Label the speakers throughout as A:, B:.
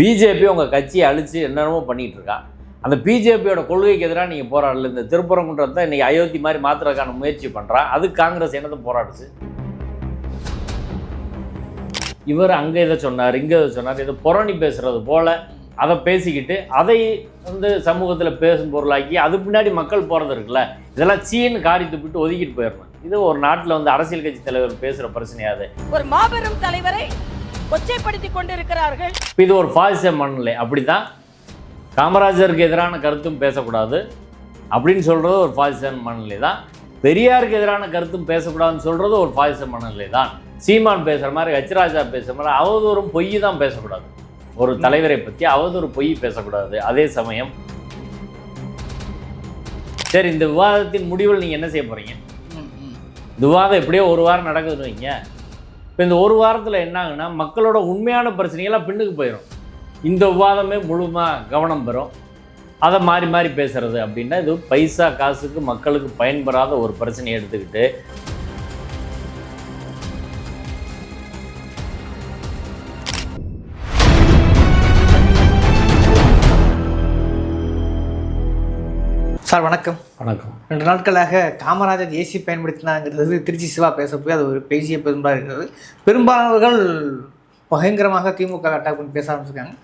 A: BJP உங்கள் கட்சியை அழித்து என்னென்னமோ பண்ணிகிட்டு இருக்கான் அந்த பிஜேபியோட கொள்கைக்கு எதிராக நீங்கள் போராடல. இந்த திருப்பரங்குன்றத்தை இன்றைக்கி அயோத்தி மாதிரி மாற்றுறதுக்கான முயற்சி பண்ணுறான் அதுக்கு காங்கிரஸ் என்னது போராடுச்சு? இவர் அங்கே இதை சொன்னார் இங்கே இதை சொன்னார். இதை புறணி பேசுகிறது போல் அதை பேசிக்கிட்டு அதை வந்து சமூகத்தில் பேசும் பொருளாக்கி அது பின்னாடி மக்கள் போகிறது இருக்குல்ல. இதெல்லாம் சீன்னு காரி துப்பிட்டு ஒதுக்கிட்டு போயிடணும். இது ஒரு நாட்டில் வந்து அரசியல் கட்சி தலைவர் பேசுகிற பிரச்சனையாது
B: ஒரு மாபெரும் தலைவரை கொச்சைப்படுத்திக் கொண்டிருக்கிறார்கள்.
A: இது ஒரு ஃபால்ஸ மனநிலை. அப்படி தான் காமராஜருக்கு எதிரான கருத்தும் பேசக்கூடாது. அப்படின்னு சொல்கிறது ஒரு ஃபால்ஸ மனநிலை தான் பெரியாருக்கு எதிரான கருத்தும் பேசக்கூடாதுன்னு சொல்கிறது ஒரு ஃபால்ஸ மனநிலை தான் சீமான் பேசுகிற மாதிரி ஹெச்ராஜா பேசுகிற மாதிரி அவதூறும் பொய் தான் பேசக்கூடாது. ஒரு தலைவரை பற்றி அவதூறு பொய் பேசக்கூடாது. அதே சமயம் சரி இந்த விவாதத்தின் முடிவில் நீங்கள் என்ன செய்ய போகிறீங்க இந்த விவாதம் எப்படியோ ஒரு வாரம் நடக்குதுன்னு வைங்க. இப்போ இந்த ஒரு வாரத்தில் என்னாகுன்னா மக்களோட உண்மையான பிரச்சனைகள்லாம் பின்னுக்கு போயிடும் இந்த விவாதமே முழுமாக கவனம் பெறும். அதை மாறி மாறி பேசுகிறது அப்படின்னா இது பைசா காசுக்கு மக்களுக்கு பயன்பெறாத ஒரு பிரச்சனையை எடுத்துக்கிட்டு
C: சார் வணக்கம்.
A: வணக்கம்.
C: ரெண்டு நாட்களாக காமராஜர் ஏசி பயன்படுத்தினாங்கிறது திருச்சி சிவா பேச போய் அது ஒரு பேசிய பெரும்பாக இருக்கிறது. பெரும்பாலானவர்கள் பயங்கரமாக திமுக அட்டாக் பண்ணி பேச ஆரம்பிச்சிருக்காங்க.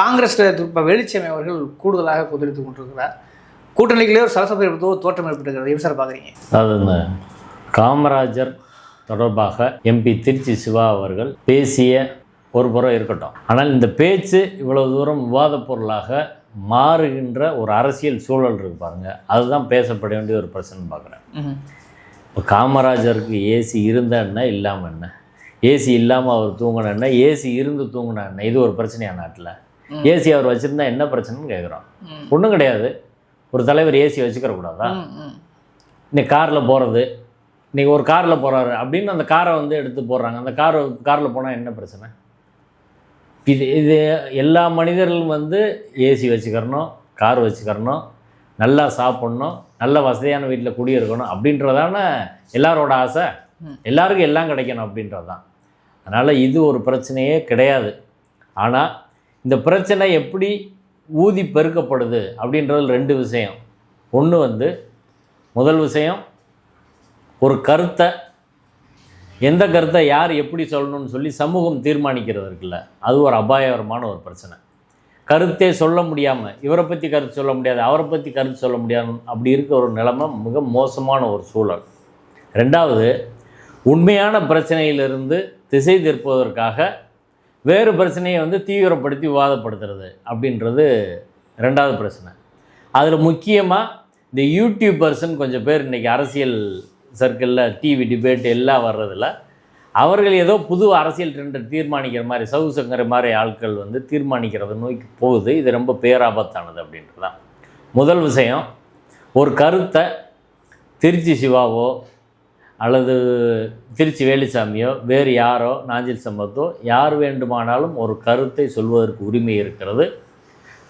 C: காங்கிரஸில் இப்போ வெளிச்சமை அவர்கள் கூடுதலாக கொந்தளித்து கொண்டிருக்கிறார். கூட்டணிகளே ஒரு சலசபை ஏற்படுத்த ஒரு தோற்றம் ஏற்பட்டிருக்கிறது. எப்படி சார் பார்க்குறீங்க?
A: இந்த காமராஜர் தொடர்பாக எம்பி திருச்சி சிவா அவர்கள் பேசிய ஒரு புறம் இருக்கட்டும். ஆனால் இந்த பேச்சு இவ்வளவு தூரம் விவாதப் பொருளாக மாறுகின்ற ஒரு அரசியல் சூழல் இருக்கு பாருங்க. அதுதான் பேசப்பட வேண்டிய ஒரு பிரச்சனை பார்க்குறேன். இப்போ காமராஜருக்கு ஏசி இருந்த என்ன இல்லாமல் என்ன? ஏசி இல்லாமல் அவர் தூங்கின என்ன ஏசி இருந்து தூங்கின என்ன இது ஒரு பிரச்சனையா நாட்டில்? ஏசி அவர் வச்சுருந்தா என்ன பிரச்சனைன்னு கேட்குறோம் ஒன்றும் கிடையாது. ஒரு தலைவர் ஏசி வச்சுக்கிற கூடாதா? இன்னைக்கு காரில் போகிறது இன்றைக்கி ஒரு காரில் போகிறாரு அப்படின்னு அந்த காரை வந்து எடுத்து போடுறாங்க. அந்த கார் காரில் போனால் என்ன பிரச்சனை? இது இது எல்லா மனிதர்களும் வந்து ஏசி வச்சுக்கிறணும் கார் வச்சுக்கிறணும் நல்லா சாப்பிட்ணும் நல்ல வசதியான வீட்டில் குடியிருக்கணும் அப்படின்றதான எல்லாரோட ஆசை. எல்லாருக்கும் எல்லாம் கிடைக்கணும் அப்படின்றது தான் அதனால் இது ஒரு பிரச்சனையே கிடையாது. ஆனால் இந்த பிரச்சனை எப்படி ஊதி பெருக்கப்படுது அப்படின்றது ரெண்டு விஷயம். ஒன்று வந்து முதல் விஷயம் ஒரு கருத்தை எந்த கருத்தை யார் எப்படி சொல்லணும்னு சொல்லி சமூகம் தீர்மானிக்கிறது இருக்குல்ல அது ஒரு அபாயகரமான ஒரு பிரச்சனை. கருத்தே சொல்ல முடியாமல் இவரை பற்றி கருத்து சொல்ல முடியாது அவரை பற்றி கருத்து சொல்ல முடியாது அப்படி இருக்க ஒரு நிலைமை மிக மோசமான ஒரு சூழல். ரெண்டாவது உண்மையான பிரச்சனையிலிருந்து திசை திருப்புவதற்காக வேறு பிரச்சனையை வந்து தீவிரப்படுத்தி விவாதப்படுத்துறது அப்படின்றது ரெண்டாவது பிரச்சனை. அதில் முக்கியமாக இந்த யூடியூபர்ஸ்ன்னு கொஞ்சம் பேர் இன்றைக்கி அரசியல் சர்க்கிளில் டிவி டிபேட் எல்லாம் வர்றதில்ல அவர்கள் ஏதோ புது அரசியல் ட்ரெண்டை தீர்மானிக்கிற மாதிரி சவு சங்கர மாதிரி ஆட்கள் வந்து தீர்மானிக்கிறத நோக்கி போகுது. இது ரொம்ப பேராபத்தானது அப்படின்றது தான் முதல் விஷயம் ஒரு கருத்தை திருச்சி சிவாவோ அல்லது திருச்சி வேலுசாமியோ வேறு யாரோ நாஞ்சில் சம்பத்தோ யார் வேண்டுமானாலும் ஒரு கருத்தை சொல்வதற்கு உரிமை இருக்கிறது.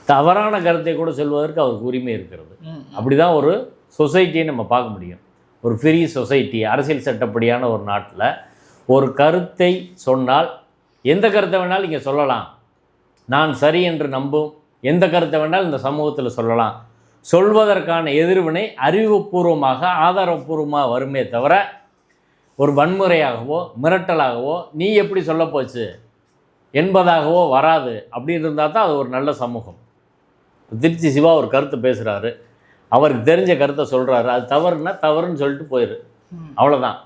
A: தவறான கருத்தை கூட சொல்வதற்கு அவருக்கு உரிமை இருக்கிறது. அப்படி தான் ஒரு சொசைட்டியை நம்ம பார்க்க முடியும். ஒரு ஃப்ரீ சொசைட்டி அரசியல் சட்டப்படியான ஒரு நாட்டில் ஒரு கருத்தை சொன்னால் எந்த கருத்தை வேணாலும் இங்கே சொல்லலாம். நான் சரி என்று நம்பும் எந்த கருத்தை வேணாலும் இந்த சமூகத்தில் சொல்லலாம். சொல்வதற்கான எதிர்வினை அறிவுபூர்வமாக ஆதாரபூர்வமாக வருமே தவிர ஒரு வன்முறையாகவோ மிரட்டலாகவோ நீ எப்படி சொல்ல போச்சு? என்பதாகவோ வராது. அப்படின்னு இருந்தால் தான் அது ஒரு நல்ல சமூகம். திருச்சி சிவா ஒரு கருத்து பேசுகிறாரு அவருக்கு தெரிஞ்ச கருத்தை சொல்கிறாரு அது தவறுனா தவறுன்னு சொல்லிட்டு போயிரு. அவ்வளோதான்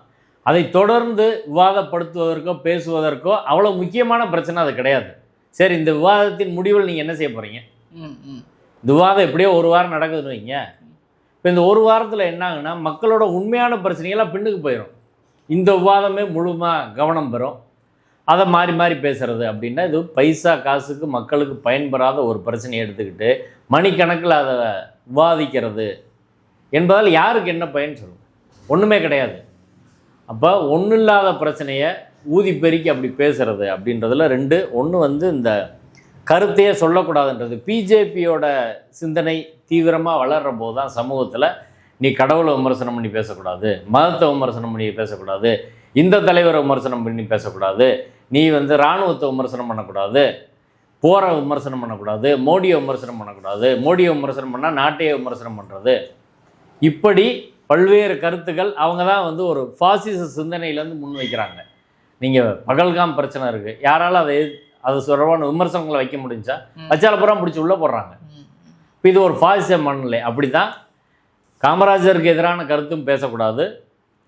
A: அதை தொடர்ந்து விவாதப்படுத்துவதற்கோ பேசுவதற்கோ அவ்வளோ முக்கியமான பிரச்சனை அது கிடையாது. சரி இந்த விவாதத்தின் முடிவில் நீங்கள் என்ன செய்ய போகிறீங்க இந்த விவாதம் எப்படியோ ஒரு வாரம் நடக்குதுன்னு வைங்க. இப்போ இந்த ஒரு வாரத்தில் என்ன ஆகுன்னா மக்களோட உண்மையான பிரச்சனைகள்லாம் பின்னுக்கு போயிடும் இந்த விவாதமே முழுமாக கவனம் பெறும். அதை மாறி மாறி பேசுறது அப்படின்னா இது பைசா காசுக்கு மக்களுக்கு பயன்பெறாத ஒரு பிரச்சனையை எடுத்துக்கிட்டு மணிக்கணக்கில் அதை விவாதிக்கிறது என்பதால் யாருக்கு என்ன பயன் சொல்லுங்க? ஒன்றுமே கிடையாது. அப்போ ஒன்றும் இல்லாத பிரச்சனையை ஊதி பெருக்கி அப்படி பேசுகிறது அப்படின்றதுல ரெண்டு ஒன்று வந்து இந்த கருத்தையே சொல்லக்கூடாதுன்றது. பிஜேபியோட சிந்தனை தீவிரமாக வளர்கிற போது தான் சமூகத்தில் நீ கடவுளை விமர்சனம் பண்ணி பேசக்கூடாது மதத்தை விமர்சனம் பண்ணி பேசக்கூடாது இந்த தலைவரை விமர்சனம் பண்ணி பேசக்கூடாது நீ வந்து இராணுவத்தை விமர்சனம் பண்ணக்கூடாது போரை விமர்சனம் பண்ணக்கூடாது மோடியை விமர்சனம் பண்ணக்கூடாது மோடியை விமர்சனம் பண்ணால் நாட்டையே விமர்சனம் பண்ணுறது இப்படி பல்வேறு கருத்துக்கள் அவங்க தான் வந்து ஒரு பாசிச சிந்தனையிலேருந்து முன்வைக்கிறாங்க நீங்கள் பகல்காம் பிரச்சனை இருக்குது யாராலும் அதை அது தொடர்பான விமர்சனங்களை வைக்க முடிஞ்சா வச்சாலப்புறம் பிடிச்சி உள்ளே போடுறாங்க. இப்போ இது ஒரு பாசிச மனநிலை அப்படி தான் காமராஜருக்கு எதிரான கருத்தும் பேசக்கூடாது.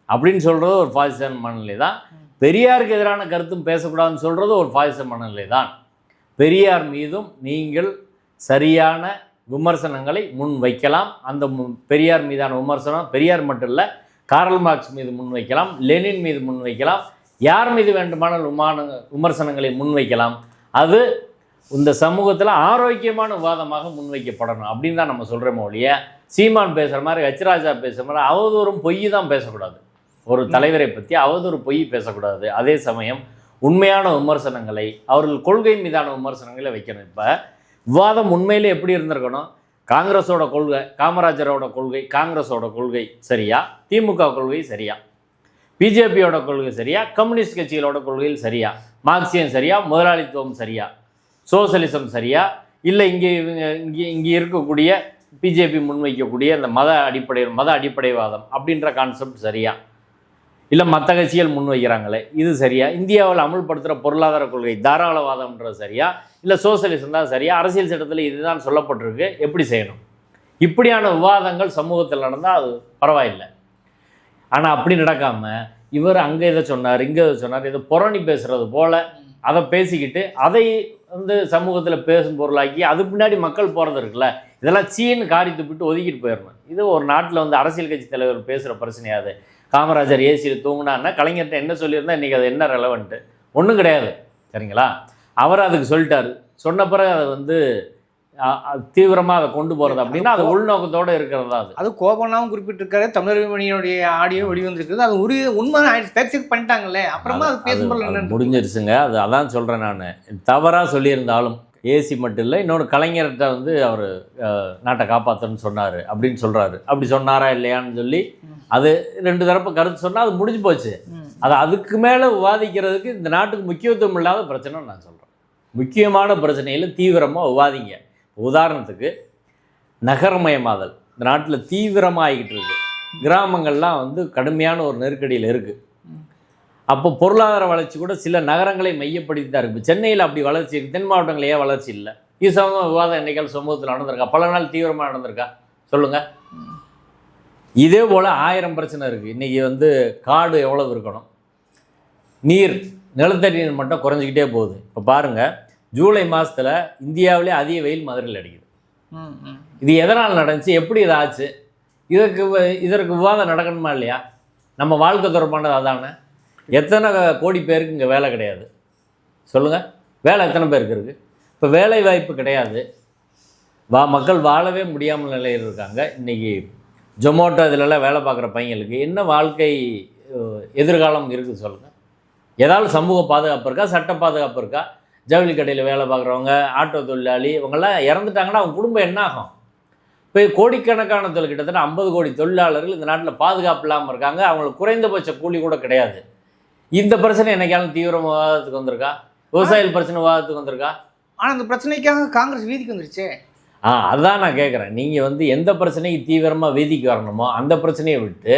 A: அப்படின்னு சொல்கிறது ஒரு பாசிச மனநிலை தான். பெரியாருக்கு எதிரான கருத்தும் பேசக்கூடாதுன்னு சொல்கிறது ஒரு பாசிச மனநிலை தான். பெரியார் மீதும் நீங்கள் சரியான விமர்சனங்களை முன் வைக்கலாம் அந்த பெரியார் மீதான விமர்சனம் பெரியார் மட்டும் இல்லை காரல் மார்க்ஸ் மீது முன் வைக்கலாம் லெனின் மீது முன் வைக்கலாம் யார் மீது வேண்டுமானால் விமான விமர்சனங்களை முன்வைக்கலாம். அது இந்த சமூகத்தில் ஆரோக்கியமான விவாதமாக முன்வைக்கப்படணும் அப்படின்னு தான் நம்ம சொல்கிறோமோ ஒழிய சீமான் பேசுகிற மாதிரி ஹச்ராஜா பேசுகிற மாதிரி அவதூறும் பொய் தான் பேசக்கூடாது. ஒரு தலைவரை பற்றி அவதூறு பொய் பேசக்கூடாது. அதே சமயம் உண்மையான விமர்சனங்களை அவர்கள் கொள்கை மீதான விமர்சனங்களை வைக்கணும். இப்போ விவாதம் உண்மையிலே எப்படி இருந்திருக்கணும்? காங்கிரஸோட கொள்கை காமராஜரோட கொள்கை காங்கிரஸோட கொள்கை சரியா? திமுக கொள்கை சரியா? பிஜேபியோட கொள்கை சரியா? கம்யூனிஸ்ட் கட்சிகளோட கொள்கையில் சரியா? மார்க்சியம் சரியா? முதலாளித்துவம் சரியா? சோசலிசம் சரியா? இல்லை இங்கே இவங்க இங்கே இங்கே இருக்கக்கூடிய பிஜேபி முன்வைக்கக்கூடிய இந்த மத அடிப்படை மத அடிப்படைவாதம் அப்படின்ற கான்செப்ட் சரியா? இல்லை மற்ற கட்சிகள் முன்வைக்கிறாங்களே இது சரியா? இந்தியாவில் அமுல்படுத்துகிற பொருளாதார கொள்கை தாராளவாதம்ன்றது சரியா? இல்லை சோசியலிசம் தான் சரியா? அரசியல் சட்டத்தில் இதுதான் சொல்லப்பட்டிருக்கு எப்படி செய்யணும்? இப்படியான விவாதங்கள் சமூகத்தில் நடந்தால் அது பரவாயில்லை. ஆனால் அப்படி நடக்காமல் இவர் அங்கே இதை சொன்னார் இங்கே இதை சொன்னார் இதை புறணி பேசுகிறது போல் அதை பேசிக்கிட்டு அதை வந்து சமூகத்தில் பேசும் பொருளாக்கி அது பின்னாடி மக்கள் போகிறது இருக்குல்ல இதெல்லாம் சீன்னு காரி துப்பிட்டு ஒதுக்கிட்டு போயிடணும் இது ஒரு நாட்டில் வந்து அரசியல் கட்சி தலைவர் பேசுகிற பிரச்சனையாது காமராஜர் ஏசியில் தூங்குனான்னா கலைஞர்கிட்ட என்ன சொல்லியிருந்தா இன்றைக்கி அது என்ன ரெலவெண்ட்டு ஒன்றும் கிடையாது. சரிங்களா? அவர் அதுக்கு சொல்லிட்டாரு. சொன்ன பிறகு அதை வந்து தீவிரமாக அதை கொண்டு போகிறது அப்படின்னா அது உள்நோக்கத்தோடு இருக்கிறது அது.
C: அது கோபனாவும் குறிப்பிட்டிருக்காரு. தமிழர் மணியனுடைய ஆடியோ வெளிவந்திருக்குது. அது உரிய உண்மை ஃபேக்ட் பண்ணிட்டாங்களே. அப்புறமா அது பேசும்போது
A: முடிஞ்சிருச்சுங்க. அது அதான் சொல்கிறேன் நான். தவறாக சொல்லியிருந்தாலும் ஏசி மட்டும் இல்லை இன்னொரு கலைஞர்கிட்ட வந்து அவர் நாட்டை காப்பாற்றுன்னு சொன்னார். அப்படின்னு சொல்கிறாரு அப்படி சொன்னாரா இல்லையான்னு சொல்லி அது ரெண்டு தரப்பு கருத்து சொன்னால் அது முடிஞ்சு போச்சு.
C: அதை
A: அது அதுக்கு மேலே விவாதிக்கிறதுக்கு இந்த நாட்டுக்கு முக்கியத்துவம் இல்லாத பிரச்சனை நான் சொல்கிறேன் முக்கியமான பிரச்சனையில் தீவிரமாக விவாதிங்க. உதாரணத்துக்கு நகரமயமாதல். இந்த நாட்டில் தீவிரமாக ஆகிக்கிட்டு இருக்கு. கிராமங்கள்லாம் வந்து கடுமையான ஒரு நெருக்கடியில் இருக்குது அப்போ பொருளாதார வளர்ச்சி கூட சில நகரங்களை மையப்படுத்தி தான் இருக்குது சென்னையில் அப்படி வளர்ச்சி இருக்குது தென் மாவட்டங்கள் ஏன் வளர்ச்சி இல்லை. இது சம்பந்தம் விவாதம் என்னைக்கால் சமூகத்தில் நடந்திருக்கா? பல நாள் தீவிரமாக நடந்திருக்கா? சொல்லுங்கள் இதே போல் ஆயிரம் பிரச்சனை இருக்குது இன்றைக்கி வந்து காடு எவ்வளவு இருக்கணும்? நீர் நிலத்தடி நீர் மட்டும் குறைஞ்சிக்கிட்டே போகுது. இப்போ பாருங்கள் ஜூலை மாதத்தில் இந்தியாவிலே அதிக வெயில் மதுரையில் அடிக்குது. இது எதனால் நடந்துச்சு? எப்படி இது ஆச்சு இதற்கு இதற்கு விவாதம் நடக்கணுமா இல்லையா? நம்ம வாழ்க்கை தொடர்பானது அதானே? எத்தனை கோடி பேருக்கு இங்கே வேலை கிடையாது? சொல்லுங்கள் வேலை எத்தனை பேருக்கு இருக்குது இப்போ வேலை வாய்ப்பு கிடையாது. வா மக்கள் வாழவே முடியாமல் நிலையில் இருக்காங்க. இன்றைக்கி ஜொமேட்டோ இதிலெல்லாம் வேலை பார்க்குற பையங்களுக்கு என்ன வாழ்க்கை எதிர்காலம் இருக்குது சொல்லுங்கள் ஏதாவது சமூக பாதுகாப்பு இருக்கா? சட்ட பாதுகாப்பு இருக்கா? ஜவுளி கடையில் வேலை பார்க்குறவங்க ஆட்டோ தொழிலாளி இவங்கெல்லாம் இறந்துட்டாங்கன்னா அவங்க குடும்பம் என்ன ஆகும்? இப்போ கோடிக்கணக்கான தொழில் கிட்டத்தட்ட ஐம்பது கோடி தொழிலாளர்கள் இந்த நாட்டில் பாதுகாப்பு இல்லாமல் இருக்காங்க. அவங்களுக்கு குறைந்தபட்ச கூலி கூட கிடையாது. இந்த பிரச்சனை என்னைக்காலும் தீவிர விவாதத்துக்கு வந்திருக்கா? விவசாயிகள் பிரச்சனை விவாதத்துக்கு வந்திருக்கா?
C: ஆனா அந்த பிரச்சனைக்காக காங்கிரஸ் வீதிக்கு வந்துருச்சே.
A: ஆ அதான் நான் கேட்குறேன் நீங்கள் வந்து எந்த பிரச்சனைக்கு தீவிரமாக வீதிக்கு வரணுமோ அந்த பிரச்சனையை விட்டு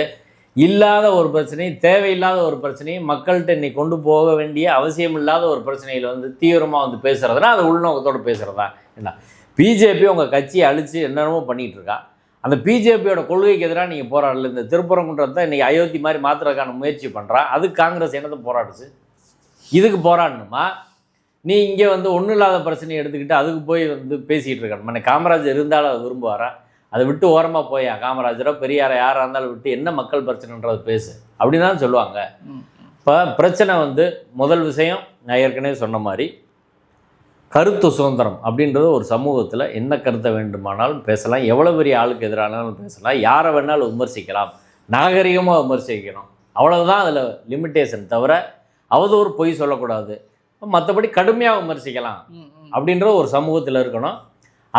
A: இல்லாத ஒரு பிரச்சனை தேவையில்லாத ஒரு பிரச்சனையை மக்கள்கிட்ட இன்னைக்கு கொண்டு போக வேண்டிய அவசியம் இல்லாத ஒரு பிரச்சனையில் வந்து தீவிரமாக வந்து பேசுகிறதுனா அது உள்நோக்கத்தோடு பேசுகிறதா என்ன? பிஜேபி உங்கள் கட்சியை அழித்து என்னென்னமோ பண்ணிகிட்டு இருக்கா? அந்த பிஜேபியோட கொள்கைக்கு எதிராக நீங்கள் போராடல. இந்த திருப்பரங்குன்றத்தை இன்றைக்கி அயோத்தி மாதிரி மாற்றுறதுக்கான முயற்சி பண்ணுறா அதுக்கு காங்கிரஸ் என்னத்தை போராடுச்சு? இதுக்கு போராடணுமா? நீ இங்கே வந்து ஒன்றும் இல்லாத பிரச்சனையை எடுத்துக்கிட்டு அதுக்கு போய் வந்து பேசிகிட்டு இருக்கணும் காமராஜர் இருந்தாலும் அதை விரும்புவாரா? அதை விட்டு ஓரமாக போயா? காமராஜரோ பெரியாரை யாராக இருந்தாலும் விட்டு என்ன மக்கள் பிரச்சனைன்றது பேசு. அப்படின்னு தான் சொல்லுவாங்க. இப்போ பிரச்சனை வந்து முதல் விஷயம் நான் ஏற்கனவே சொன்ன மாதிரி கருத்து சுதந்திரம் அப்படின்றது ஒரு சமூகத்தில் என்ன கருத்தை வேண்டுமானாலும் பேசலாம். எவ்வளோ பெரிய ஆளுக்கு எதிரானாலும் பேசலாம். யாரை வேணாலும் விமர்சிக்கலாம். நாகரிகமாக விமர்சிக்கணும். அவ்வளவுதான் அதில் லிமிட்டேஷன் தவிர அவதூறு பொய் சொல்லக்கூடாது. மற்றபடி கடுமையாக விமர்சிக்கலாம். அப்படின்ற ஒரு சமூகத்தில் இருக்கணும்.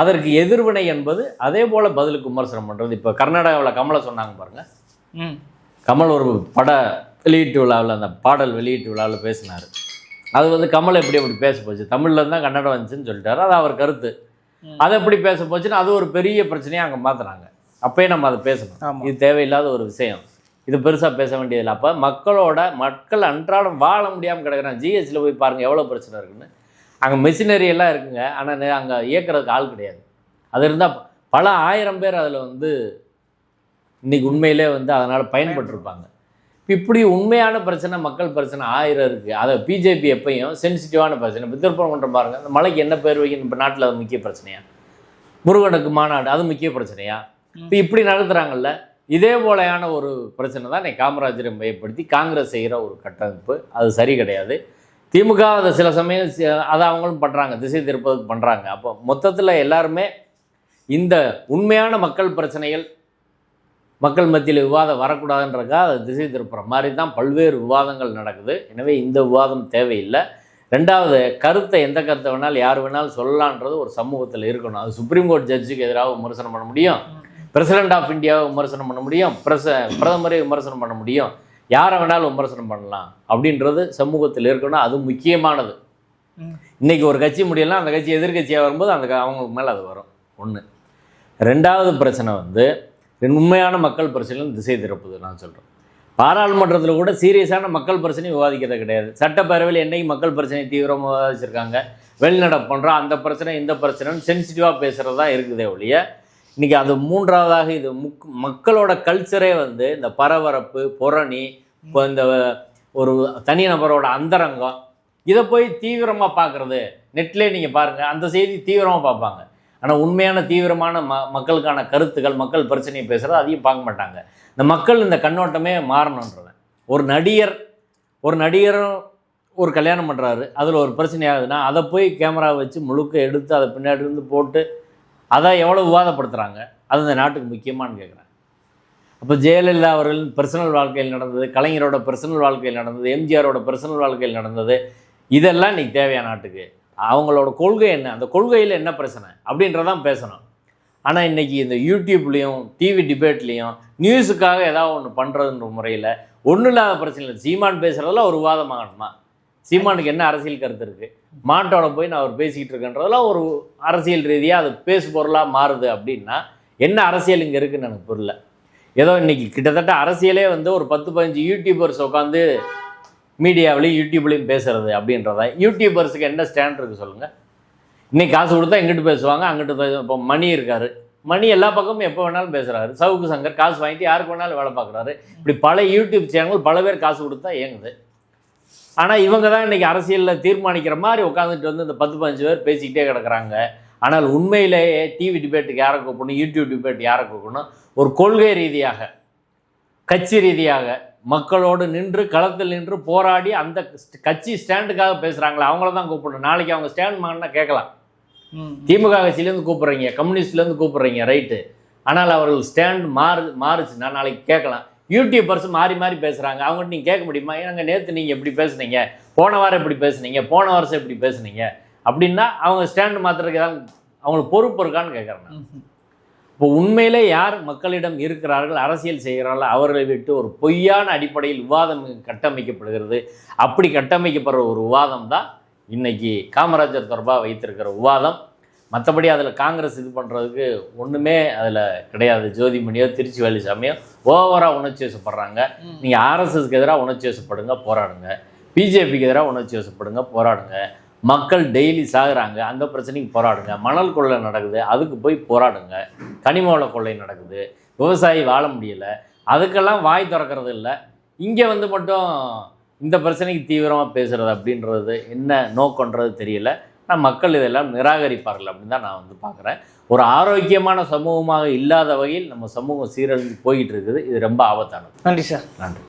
A: அதற்கு எதிர்வினை என்பது அதே போல் பதிலுக்கு விமர்சனம் பண்ணுறது இப்போ கர்நாடகாவில் கமலை சொன்னாங்க பாருங்கள். கமல் ஒரு பட வெளியீட்டு விழாவில் அந்த பாடல் வெளியீட்டு விழாவில் பேசினார். அது வந்து கமல் எப்படி அப்படி பேச போச்சு? தமிழ்ல இருந்து தான் கன்னடம் வந்துச்சுன்னு சொல்லிட்டாரு. அது அவர் கருத்து. அது எப்படி பேச போச்சுன்னு அது ஒரு பெரிய பிரச்சனையாக அங்கே மாத்துனாங்க. அப்பயே நம்ம அதை பேசணும். இது தேவையில்லாத ஒரு விஷயம். இது பெருசாக பேச வேண்டியதில்லை. அப்போ மக்களோட மக்கள் அன்றாடம் வாழ முடியாமல் கிடக்குறாங்க. ஜிஹெச்சில் போய் பாருங்கள் எவ்வளோ பிரச்சனை இருக்குன்னு. அங்கே மெஷினரி எல்லாம் இருக்குங்க. ஆனால் அங்கே இயக்குறதுக்கு ஆள் கிடையாது. அது இருந்தால் பல ஆயிரம் பேர் அதில் வந்து இன்னைக்கு உண்மையிலே வந்து அதனால் பயன்பட்டிருப்பாங்க. இப்படி உண்மையான பிரச்சனை மக்கள் பிரச்சனை ஆயிரம் இருக்குது அதை பிஜேபி எப்பயும் சென்சிட்டிவான பிரச்சனை. இப்போ திருப்பரங்குன்றம் பாருங்கள் அந்த மலைக்கு என்ன பேர் வைக்கணும்? இப்போ நாட்டில் அது முக்கிய பிரச்சனையா? முருகனுக்கு மாநாடு அது முக்கிய பிரச்சனையா? இப்போ இப்படி நடத்துகிறாங்கல்ல இதே போலையான ஒரு பிரச்சனை தான் இன்னைக்கு காமராஜரை மையப்படுத்தி காங்கிரஸ் செய்கிற ஒரு கட்டமைப்பு. அது சரி கிடையாது. திமுக அதை சில சமயம் அதை அவங்களும் பண்ணுறாங்க திசை திருப்பதுக்கு பண்ணுறாங்க அப்போ மொத்தத்தில் எல்லாருமே இந்த உண்மையான மக்கள் பிரச்சனைகள் மக்கள் மத்தியில் விவாதம் வரக்கூடாதுன்றக்காக அதை திசை திருப்புற மாதிரி தான் பல்வேறு விவாதங்கள் நடக்குது. எனவே இந்த விவாதம் தேவையில்லை. ரெண்டாவது கருத்தை எந்த கருத்தை வேணாலும் யார் வேணாலும் சொல்லலான்றது ஒரு சமூகத்தில் இருக்கணும். அது சுப்ரீம் கோர்ட் ஜட்ஜுக்கு எதிராக விமர்சனம் பண்ண முடியும். பிரசிடென்ட் ஆஃப் இந்தியாவை விமர்சனம் பண்ண முடியும். பிரச பிரதமரை விமர்சனம் பண்ண முடியும். யாரை வேணாலும் விமர்சனம் பண்ணலாம். அப்படின்றது சமூகத்தில் இருக்கணும். அது முக்கியமானது.
C: ம்.
A: இன்னைக்கு ஒரு கட்சி முடியலாம் அந்த கட்சி எதிர்கட்சியாக வரும்போது அந்த அவங்களுக்கு மேலே அது வரும். ஒன்று ரெண்டாவது பிரச்சனை வந்து உண்மையான மக்கள் பிரச்சனை திசை திருப்புது நான் சொல்கிறேன் பாராளுமன்றத்தில் கூட சீரியஸான மக்கள் பிரச்சனை விவாதிக்கிறது கிடையாது. சட்டப்பேரவையில் என்றைக்கு மக்கள் பிரச்சனை தீவிரமாக விவாதிச்சிருக்காங்க வெளிநடப்பு பண்ணுறோம் அந்த பிரச்சனை இந்த பிரச்சனைன்னு சென்சிட்டிவாக பேசுகிறது தான் இருக்குதே ஒழிய இன்றைக்கி அது மூன்றாவதாக இது முக் மக்களோட கல்ச்சரே வந்து இந்த பரபரப்பு புரணி இப்போ இந்த ஒரு தனிநபரோட அந்தரங்கம் இதை போய் தீவிரமாக பார்க்குறது நெட்லேயே நீங்கள் பாருங்கள் அந்த செய்தி தீவிரமாக பார்ப்பாங்க. ஆனால் உண்மையான தீவிரமான ம மக்களுக்கான கருத்துக்கள் மக்கள் பிரச்சனையை பேசுகிறது அதையும் பார்க்க மாட்டாங்க. இந்த மக்கள் இந்த கண்ணோட்டமே மாறணுன்றவன். ஒரு நடிகர் ஒரு நடிகரும் ஒரு கல்யாணம் பண்ணுறாரு அதில் ஒரு பிரச்சனை ஆகுதுன்னா அதை போய் கேமரா வச்சு முழுக்க எடுத்து அதை பின்னாடி இருந்து போட்டு அதை எவ்வளோ விவாதப்படுத்துகிறாங்க அது இந்த நாட்டுக்கு முக்கியமானு கேட்குறேன் அப்போ ஜெயலலிதா அவர்களின் பர்சனல் வாழ்க்கையில் நடந்தது கலைஞரோட பர்சனல் வாழ்க்கையில் நடந்தது எம்ஜிஆரோட பர்சனல் வாழ்க்கையில் நடந்தது இதெல்லாம் இன்றைக்கி தேவையான நாட்டுக்கு. அவங்களோட கொள்கை என்ன? அந்த கொள்கையில் என்ன பிரச்சனை? அப்படின்றதான் பேசணும். ஆனால் இன்றைக்கி இந்த யூடியூப்லேயும் டிவி டிபேட்லேயும் நியூஸுக்காக ஏதாவது ஒன்று பண்ணுறதுன்ற முறையில் ஒன்றும் இல்லாத பிரச்சனை இல்லை சீமான் பேசுகிறதெல்லாம் ஒரு விவாதமாகணுமா சீமானுக்கு என்ன அரசியல் கருத்து இருக்குது மாட்டோட போய் நான் அவர் பேசிக்கிட்டு இருக்கேன்றதெல்லாம் ஒரு அரசியல் ரீதியாக அது பேசு பொருளாக மாறுது அப்படின்னா என்ன அரசியல் இங்கே இருக்குன்னு எனக்கு புரியல. ஏதோ இன்னைக்கு கிட்டத்தட்ட அரசியலே வந்து ஒரு பத்து பதினஞ்சு யூடியூபர்ஸ் உட்காந்து மீடியாவிலையும் யூடியூப்லேயும் பேசுகிறது அப்படின்றத. யூடியூபர்ஸுக்கு என்ன ஸ்டாண்ட் இருக்குது சொல்லுங்கள் இன்றைக்கி காசு கொடுத்தா இங்கிட்டு பேசுவாங்க? அங்கிட்டு இப்போ மணி இருக்கார். மணி எல்லா பக்கமும் எப்போ வேணாலும் பேசுகிறாரு சவுக்கு சங்கர் காசு வாங்கிட்டு யாருக்கு வேணாலும் வேலை பார்க்குறாரு. இப்படி பல யூடியூப் சேனல் பல பேர் காசு கொடுத்தா இயங்குது. ஆனால் இவங்க தான் இன்றைக்கி அரசியலில் தீர்மானிக்கிற மாதிரி உட்காந்துட்டு வந்து இந்த பத்து பதினஞ்சு பேர் பேசிக்கிட்டே கிடக்குறாங்க. ஆனால் உண்மையிலேயே டிவி டிபேட்டுக்கு யாரை கூப்பிடணும்? யூடியூப் டிபேட் யாரை கூப்பிடணும்? ஒரு கொள்கை ரீதியாக கட்சி ரீதியாக மக்களோடு நின்று களத்தில் நின்று போராடி அந்த கட்சி ஸ்டாண்டுக்காக பேசுகிறாங்களே அவங்கள தான் கூப்பிடணும். நாளைக்கு அவங்க ஸ்டாண்ட் வாங்கினா கேட்கலாம். திமுக கட்சியிலேருந்து கூப்பிட்றீங்க கம்யூனிஸ்ட்லேருந்து கூப்பிட்றீங்க ரைட்டு. ஆனால் அவர்கள் ஸ்டாண்ட் மாறு மாறுச்சுன்னா நாளைக்கு கேட்கலாம். யூடியூபர்ஸ் மாறி மாறி பேசுகிறாங்க அவங்ககிட்ட நீங்கள் கேட்க முடியுமா? ஏங்க நேற்று நீங்கள் எப்படி பேசுனீங்க. போன வாரம் எப்படி பேசுனீங்க. போன வருஷம் எப்படி பேசுனீங்க. அப்படின்னா அவங்க ஸ்டாண்டு மாற்றுறதுக்கு அவங்களுக்கு பொறுப்பு இருக்கான்னு கேட்குறேன் நான். இப்போ உண்மையிலே யார் மக்களிடம் இருக்கிறார்கள் அரசியல் செய்கிறார்கள் அவர்களை விட்டு ஒரு பொய்யான அடிப்படையில் விவாதம் கட்டமைக்கப்படுகிறது. அப்படி கட்டமைக்கப்படுற ஒரு விவாதம் தான் இன்னைக்கு காமராஜர் தொடர்பாக வைத்திருக்கிற விவாதம். மற்றபடி அதில் காங்கிரஸ் இது பண்ணுறதுக்கு ஒன்றுமே அதில் கிடையாது. ஜோதிமணியோ திருச்சி வேலுசாமியோ ஓவராக உணர்ச்சி வசப்படுறாங்க. நீங்கள் ஆர்எஸ்எஸ்க்கு எதிராக உணர்ச்சி வசப்படுங்க போராடுங்க. பிஜேபிக்கு எதிராக உணர்ச்சி வசப்படுங்க போராடுங்க. மக்கள் டெய்லி சாகுறாங்க அந்த பிரச்சனைக்கு போராடுங்க. மணல் கொள்ளை நடக்குது அதுக்கு போய் போராடுங்க. கனிம வள கொள்ளை நடக்குது. விவசாயி வாழ முடியல. அதுக்கெல்லாம் வாய் திறக்கிறது இல்லை. இங்கே வந்து மட்டும் இந்த பிரச்சனைக்கு தீவிரமாக பேசுறது அப்படின்றது என்ன நோக்கன்றது தெரியல. நான் மக்கள் இதெல்லாம் நிராகரிப்பார்கள் அப்படின்னு தான் நான் வந்து பார்க்குறேன். ஒரு ஆரோக்கியமான சமூகமாக இல்லாத வகையில் நம்ம சமூகம் சீரழிஞ்சு போய்கிட்டு இருக்குது. இது ரொம்ப ஆபத்தானது.
C: நன்றி சார்.
A: நன்றி.